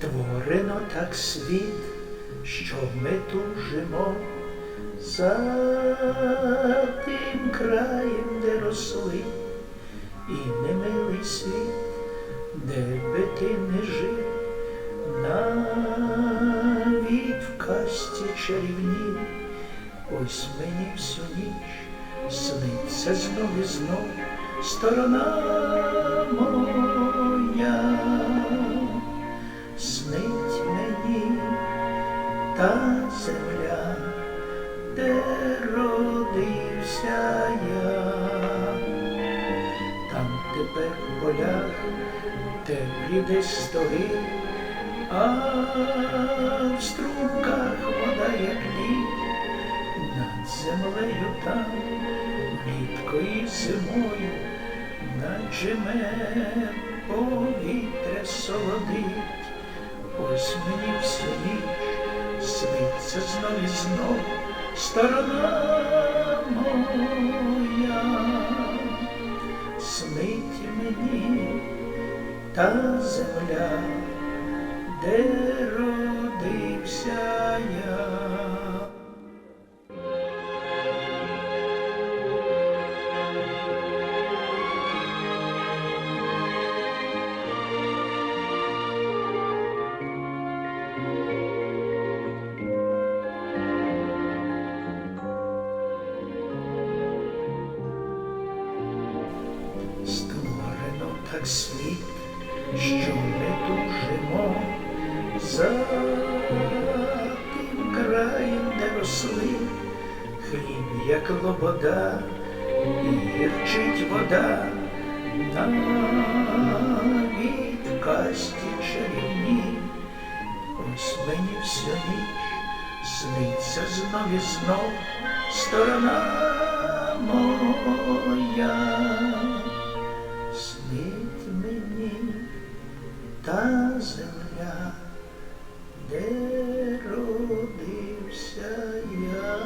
Творено так світ, що ми тужимо за тим краєм, де росли, і немилий світ, де би ти не жив, навіть в касті чарівній, ось мені всю ніч сниться знов і знов сторона моя та земля, де родився я, там тепер в полях теплі десь стоги, а в струмках вода, як лід, над землею там влітко і зимою, наче мене повітря солодить, ось мені всю ніч сниться знов і знов сторона моя, снить мені та земля, де родився я. Світ, що ми тужимо за тим краєм, де росли хліб, як лобода, і гірчить вода, навіть в касті чарівній. Ось мені всю ніч сниться знов і знов сторона моя. Земля, де родився я.